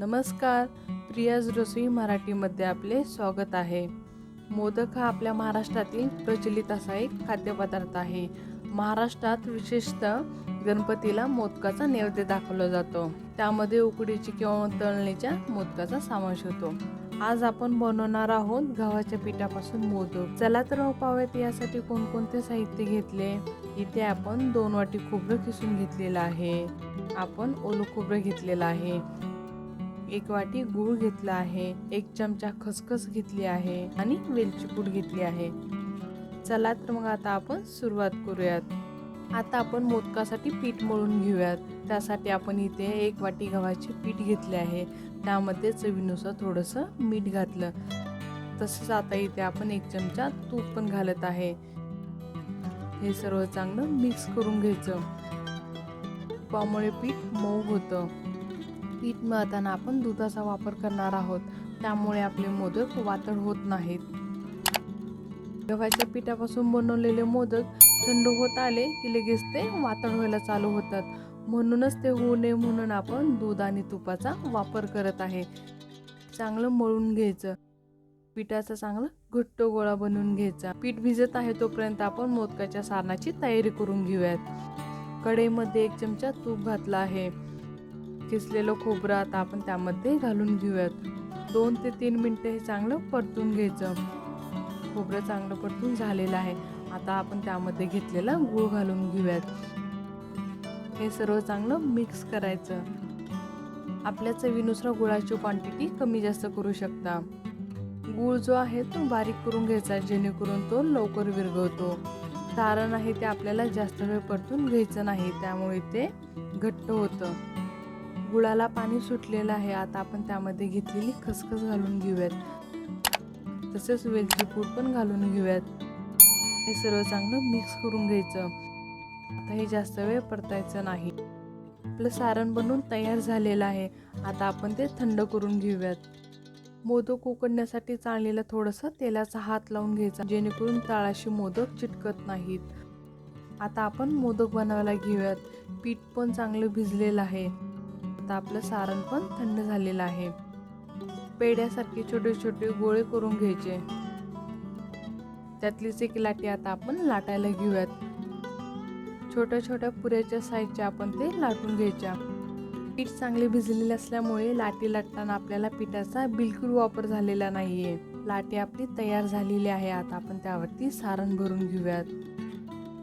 नमस्कार. प्रियाज रसोई मराठीमध्ये आपले स्वागत आहे. मोदक हा आपल्या महाराष्ट्रातील प्रचलित असा एक खाद्यपदार्थ आहे. महाराष्ट्रात विशेषतः गणपतीला मोदकाचा नैवेद्य दाखवला जातो. त्यामध्ये उकडीची किंवा तळणीच्या मोदकाचा समावेश होतो. आज आपण बनवणार आहोत गव्हाच्या पिठापासून मोदक. चला तर पाहूयात यासाठी कोणकोणते साहित्य घेतले? इथे आपण दोन वाटी खोबरं किसून घेतलेलं आहे. आपण ओलं खोबरं घेतलेलं आहे. एक वाटी गूळ घेतला आहे एक चमचा खसखस घेतली आहे आणि वेलची पूड घेतली आहे. चला तर मग आता आपण सुरुवात करूयात. आता आपण मोदकासाठी पीठ मळून घेऊयात. त्यासाठी आपण इथे एक वाटी गव्हाचे पीठ घेतले आहे. त्यामध्ये चवीनुसार थोडंसं मीठ घातलं. तसंच आता इथे आपण एक चमचा तूप पण घालत आहे. हे सर्व चांगलं मिक्स करून घ्यायचं. त्यामुळे पीठ मऊ होतं. पीठ मळताना आपण दुधाचा वापर करणार आहोत. त्यामुळे आपले मोदक वातळ होत नाहीत. गव्हाच्या पिठापासून बनवलेले मोदक थंड होत आले की लगेच ते वातळ व्हायला चालू होतात. म्हणूनच ते होऊ नये म्हणून आपण दूध आणि तुपाचा वापर करत आहे. चांगलं मळून घ्यायचं. पिठाचा चांगला घट्ट गोळा बनवून घ्यायचा. पीठ भिजत आहे तोपर्यंत आपण मोदकाच्या सारणाची तयारी करून घेऊयात. कढईमध्ये एक चमचा तूप घातला आहे. किसलेलं खोबरं आता आपण त्यामध्ये घालून घेऊयात. दोन ते तीन मिनटं हे चांगलं परतून घ्यायचं. खोबरं चांगलं परतून झालेलं आहे. आता आपण त्यामध्ये घेतलेला गूळ घालून घेऊयात. हे सर्व चांगलं मिक्स करायचं. आपल्या चवीनुसार गुळाची क्वांटिटी कमी जास्त करू शकता. गूळ जो आहे तो बारीक करून घ्यायचा जेणेकरून तो लवकर विरघळतो. कारण आहे ते आपल्याला जास्त वेळ परतून घ्यायचं नाही त्यामुळे ते घट्ट होतं. गुळाला पाणी सुटलेलं आहे. आता आपण त्यामध्ये घेतलेली खसखस घालून घेऊयात. तसेच वेलची पूड पण घालून घेऊयात. हे सर्व चांगलं मिक्स करून घ्यायचं. आता हे जास्त वेळ परतायचं नाही. आपलं सारण बनवून तयार झालेलं आहे. आता आपण ते थंड करून घेऊयात. मोदक उकडण्यासाठी चाळणीला थोडंसं तेलाचा हात लावून घ्यायचा जेणेकरून तळाशी मोदक चिटकत नाहीत. आता आपण मोदक बनवायला घेऊयात. पीठ पण चांगलं भिजलेलं आहे. आता आपलं सारण पण थंड झालेलं आहे. पेड्यासारखे छोटे छोटे गोळे करून घ्यायचे. त्यातलीच एक लाटी आता आपण लाटायला घेऊयात. छोट्या छोट्या पुऱ्याच्या साईजच्या आपण ते लाटून घ्यायच्या. पीठ चांगले भिजलेले असल्यामुळे लाटी लाटताना आपल्याला पिठाचा बिलकुल वापर झालेला नाहीये. लाटी आपली तयार झालेली आहे. आता आपण त्यावरती सारण भरून घेऊयात.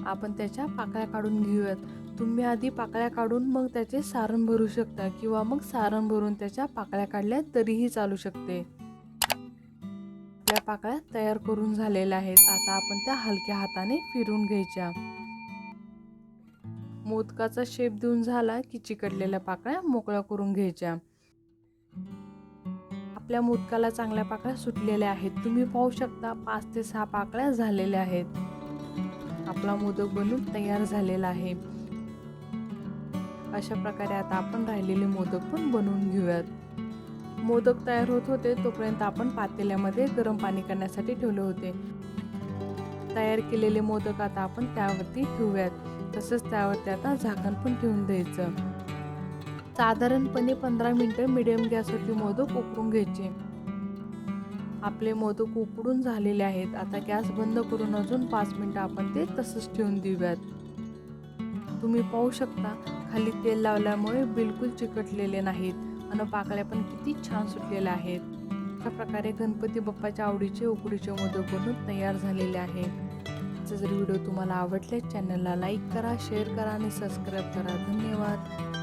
आपण त्याच्या पाकळ्या काढून घेऊयात. तुम्ही आधी पाकळ्या काढून मग त्याचे सारण भरू शकता किंवा मग सारण भरून त्याच्या पाकळ्या काढल्या तरीही चालू शकते. आपल्या पाकळ्या तयार करून झालेल्या आहेत. आता आपण त्या हलक्या हाताने फिरून घ्यायच्या. मोदकाचा शेप देऊन झाला की चिकटलेल्या पाकळ्या मोकळ्या करून घ्यायच्या. आपल्या मोदकाला चांगल्या पाकळ्या सुटलेल्या आहेत. तुम्ही पाहू शकता पाच ते सहा पाकळ्या झालेल्या आहेत. आपला मोदक बनून तयार झालेला आहे. अशा प्रकारे आता आपण राहिलेले मोदक पण बनवून घेऊयात. मोदक तयार होत होते तोपर्यंत आपण पातेल्यामध्ये गरम पाणी करण्यासाठी ठेवले होते. तयार केलेले मोदक आता आपण त्यावरती ठेवूयात. तसंच त्यावरती आता झाकण पण ठेवून द्यायचं. साधारणपणे पंधरा मिनटं मिडियम गॅसवरती मोदक उकळून घ्यायचे. आपले मोदक उकडून झालेले आहेत. आता गॅस बंद करून अजून पाच मिनटं आपण ते तसंच ठेवून देऊयात. तुम्ही पाहू शकता खाली तेल लावल्यामुळे बिलकुल चिकटलेले नाहीत आणि पाकळ्या पण किती छान सुटलेल्या आहेत. अशा प्रकारे गणपती बाप्पाच्या आवडीचे उकडीचे मोदक बनून तयार झालेले आहे जर व्हिडिओ तुम्हाला आवडले चॅनलला लाईक करा शेअर करा आणि सबस्क्राईब करा. धन्यवाद.